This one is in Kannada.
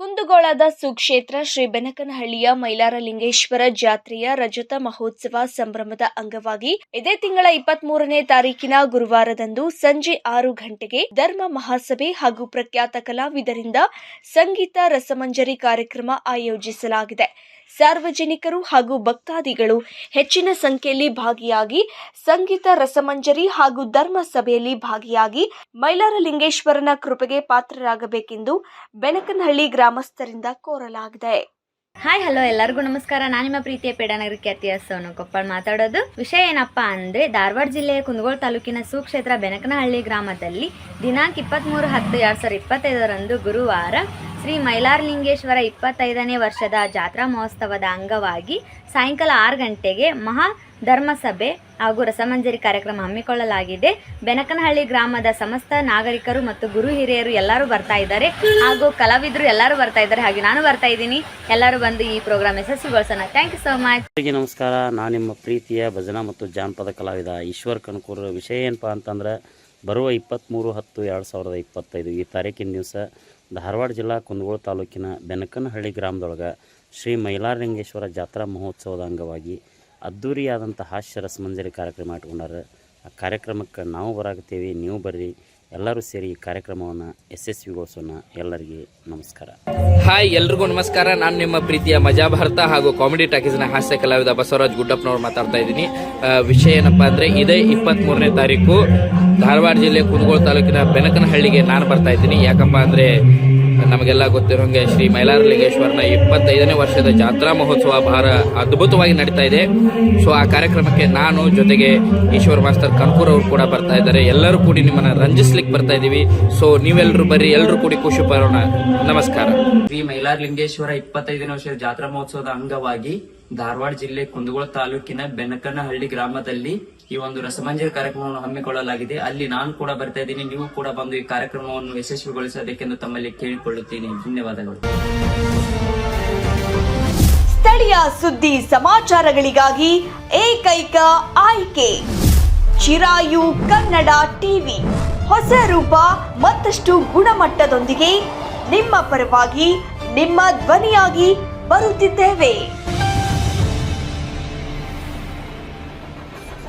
ಕುಂದಗೋಳದ ಸುಕ್ಷೇತ್ರ ಶ್ರೀ ಬೆನಕನಹಳ್ಳಿಯ ಮೈಲಾರಲಿಂಗೇಶ್ವರ ಜಾತ್ರೆಯ ರಜತ ಮಹೋತ್ಸವ ಸಂಭ್ರಮದ ಅಂಗವಾಗಿ ಇದೇ ತಿಂಗಳ ಇಪ್ಪತ್ತ್ ಮೂರನೇ ತಾರೀಕಿನ ಗುರುವಾರದಂದು ಸಂಜೆ ಆರು ಗಂಟೆಗೆ ಧರ್ಮ ಮಹಾಸಭೆ ಹಾಗೂ ಪ್ರಖ್ಯಾತ ಕಲಾವಿದರಿಂದ ಸಂಗೀತ ರಸಮಂಜರಿ ಕಾರ್ಯಕ್ರಮ ಆಯೋಜಿಸಲಾಗಿದೆ. ಸಾರ್ವಜನಿಕರು ಹಾಗೂ ಭಕ್ತಾದಿಗಳು ಹೆಚ್ಚಿನ ಸಂಖ್ಯೆಯಲ್ಲಿ ಭಾಗಿಯಾಗಿ ಸಂಗೀತ, ರಸಮಂಜರಿ ಹಾಗೂ ಧರ್ಮ ಸಭೆಯಲ್ಲಿ ಭಾಗಿಯಾಗಿ ಮೈಲಾರಲಿಂಗೇಶ್ವರನ ಕೃಪೆಗೆ ಪಾತ್ರರಾಗಬೇಕೆಂದು ಬೆನಕನಹಳ್ಳಿ ಗ್ರಾಮಸ್ಥರಿಂದ ಕೋರಲಾಗಿದೆ. ಹಾಯ್ ಹಲೋ ಎಲ್ಲರಿಗೂ ನಮಸ್ಕಾರ. ನಾನು ನಿಮ್ಮ ಪ್ರೀತಿಯ ಪೇಡನಗರ ಖ್ಯಾತಿಯ ಕೊಪ್ಪಳ್ ಮಾತಾಡೋದು. ವಿಷಯ ಏನಪ್ಪಾ ಅಂದ್ರೆ, ಧಾರವಾಡ ಜಿಲ್ಲೆಯ ಕುಂದಗೋಳ ತಾಲೂಕಿನ ಸುಕ್ಷೇತ್ರ ಬೆನಕನಹಳ್ಳಿ ಗ್ರಾಮದಲ್ಲಿ ದಿನಾಂಕ ಇಪ್ಪತ್ತ್ಮೂರು ಹತ್ತು ಎರಡು ಸಾವಿರದ ಇಪ್ಪತ್ತೈದರಂದು ಗುರುವಾರ ಶ್ರೀ ಮೈಲಾರಲಿಂಗೇಶ್ವರ ಇಪ್ಪತ್ತೈದನೇ ವರ್ಷದ ಜಾತ್ರಾ ಮಹೋತ್ಸವದ ಅಂಗವಾಗಿ ಸಾಯಂಕಾಲ ಆರು ಗಂಟೆಗೆ ಮಹಾ ಧರ್ಮಸಭೆ ಹಾಗೂ ರಸಮಂಜರಿ ಕಾರ್ಯಕ್ರಮ ಹಮ್ಮಿಕೊಳ್ಳಲಾಗಿದೆ. ಬೆನಕನಹಳ್ಳಿ ಗ್ರಾಮದ ಸಮಸ್ತ ನಾಗರಿಕರು ಮತ್ತು ಗುರು ಹಿರಿಯರು ಎಲ್ಲರೂ ಬರ್ತಾ ಇದ್ದಾರೆ. ಹಾಗೂ ಕಲಾವಿದರು ಎಲ್ಲರೂ ಬರ್ತಾ ಇದ್ದಾರೆ. ಹಾಗೆ ನಾನು ಬರ್ತಾ ಇದ್ದೀನಿ. ಎಲ್ಲರೂ ಬಂದು ಈ ಪ್ರೋಗ್ರಾಮ್ ಯಶಸ್ವಿಗೊಳಿಸೋಣ. ಥ್ಯಾಂಕ್ ಯು ಸೋ ಮಚ್ ನಮಸ್ಕಾರ. ನಾನು ನಿಮ್ಮ ಪ್ರೀತಿಯ ಭಜನಾ ಮತ್ತು ಜಾನಪದ ಕಲಾವಿದ ಈಶ್ವರ್ ಕಣ್ಕೂರ್ ವಿಷಯ ಏನಪ್ಪ ಅಂತಂದ್ರೆ ಬರುವ ಇಪ್ಪತ್ತ್ಮೂರು ಹತ್ತು ಎರಡು ಸಾವಿರದ ಇಪ್ಪತ್ತೈದು ಈ ತಾರೀಕಿನ ದಿವಸ ಧಾರವಾಡ ಜಿಲ್ಲಾ ಕುಂದಗೋಳ ತಾಲೂಕಿನ ಬೆನಕನಹಳ್ಳಿ ಗ್ರಾಮದೊಳಗೆ ಶ್ರೀ ಮೈಲಾರಲಿಂಗೇಶ್ವರ ಜಾತ್ರಾ ಮಹೋತ್ಸವದ ಅಂಗವಾಗಿ ಅದ್ಧೂರಿಯಾದಂಥ ಹಾಸ್ಯ ರಸಮಂಜರಿ ಕಾರ್ಯಕ್ರಮ ಇಟ್ಕೊಂಡಾರ. ಆ ಕಾರ್ಯಕ್ರಮಕ್ಕೆ ನಾವು ಬರಾಕತ್ತೀವಿ, ನೀವು ಬರ್ರಿ. ಎಲ್ಲರೂ ಸೇರಿ ಈ ಕಾರ್ಯಕ್ರಮವನ್ನು ಯಶಸ್ವಿಗೊಳಿಸೋಣ ಎಲ್ಲರಿಗೆ ನಮಸ್ಕಾರ. ಹಾಯ್, ಎಲ್ರಿಗೂ ನಮಸ್ಕಾರ. ನಾನು ನಿಮ್ಮ ಪ್ರೀತಿಯ ಮಜಾ ಭಾರತ ಹಾಗೂ ಕಾಮಿಡಿ ಟಾಕೀಸ್ನ ಹಾಸ್ಯ ಕಲಾವಿದ ಬಸವರಾಜ್ ಗುಡ್ಡಪ್ಪನವ್ರು ಮಾತಾಡ್ತಾ ಇದ್ದೀನಿ. ವಿಷಯ ಏನಪ್ಪಾ ಅಂದರೆ ಇದೇ ಇಪ್ಪತ್ತ್ ಮೂರನೇ ತಾರೀಕು. ಧಾರವಾಡ ಜಿಲ್ಲೆ ಕುಂದಗೋಳ ತಾಲೂಕಿನ ಬೆನಕನಹಳ್ಳಿಗೆ ನಾನು ಬರ್ತಾ ಇದ್ದೀನಿ. ಯಾಕಪ್ಪ ಅಂದ್ರೆ ನಮಗೆಲ್ಲ ಗೊತ್ತಿರೋಂಗೆ ಶ್ರೀ ಮೈಲಾರಲಿಂಗೇಶ್ವರನ ಇಪ್ಪತ್ತೈದನೇ ವರ್ಷದ ಜಾತ್ರಾ ಮಹೋತ್ಸವ ಬಹಳ ಅದ್ಭುತವಾಗಿ ನಡೀತಾ ಇದೆ. ಸೊ ಆ ಕಾರ್ಯಕ್ರಮಕ್ಕೆ ನಾನು ಜೊತೆಗೆ ಈಶ್ವರ್ ಮಾಸ್ತರ್ ಕನ್ಪೂರ್ ಅವರು ಕೂಡ ಬರ್ತಾ ಇದ್ದಾರೆ. ಎಲ್ಲರೂ ಕೂಡಿ ನಿಮ್ಮನ್ನ ರಂಜಿಸ್ಲಿಕ್ಕೆ ಬರ್ತಾ ಇದ್ದೀವಿ. ಸೊ ನೀವೆಲ್ಲರೂ ಬರ್ರಿ, ಎಲ್ಲರೂ ಕೂಡಿ ಖುಷಿ ಪಡೋಣ. ನಮಸ್ಕಾರ. ಶ್ರೀ ಮೈಲಾರಲಿಂಗೇಶ್ವರ ಇಪ್ಪತ್ತೈದನೇ ವರ್ಷದ ಜಾತ್ರಾ ಮಹೋತ್ಸವದ ಅಂಗವಾಗಿ ಧಾರವಾಡ ಜಿಲ್ಲೆ ಕುಂದಗೋಳ ತಾಲೂಕಿನ ಬೆನಕನಹಳ್ಳಿ ಗ್ರಾಮದಲ್ಲಿ ಈ ಒಂದು ರಸಮಂಜರಿ ಕಾರ್ಯಕ್ರಮವನ್ನು ಹಮ್ಮಿಕೊಳ್ಳಲಾಗಿದೆ. ಅಲ್ಲಿ ನಾನು ಕೂಡ ಬರ್ತಾ ಇದ್ದೀನಿ. ನೀವು ಕೂಡ ಬಂದು ಈ ಕಾರ್ಯಕ್ರಮವನ್ನು ಯಶಸ್ವಿಗೊಳಿಸಬೇಕೆಂದು ತಮ್ಮಲ್ಲಿ ಕೇಳಿಕೊಳ್ಳುತ್ತೀನಿ. ಧನ್ಯವಾದಗಳು. ಸ್ಥಳೀಯ ಸುದ್ದಿ ಸಮಾಚಾರಗಳಿಗಾಗಿ ಏಕೈಕ ಆಯ್ಕೆ. ಚಿರಾಯು ಕನ್ನಡ ಟಿವಿ. ಹೊಸ ರೂಪ, ಮತ್ತಷ್ಟು ಗುಣಮಟ್ಟದೊಂದಿಗೆ ನಿಮ್ಮ ಪರವಾಗಿ, ನಿಮ್ಮ ಧ್ವನಿಯಾಗಿ ಬರುತ್ತಿದ್ದೇವೆ.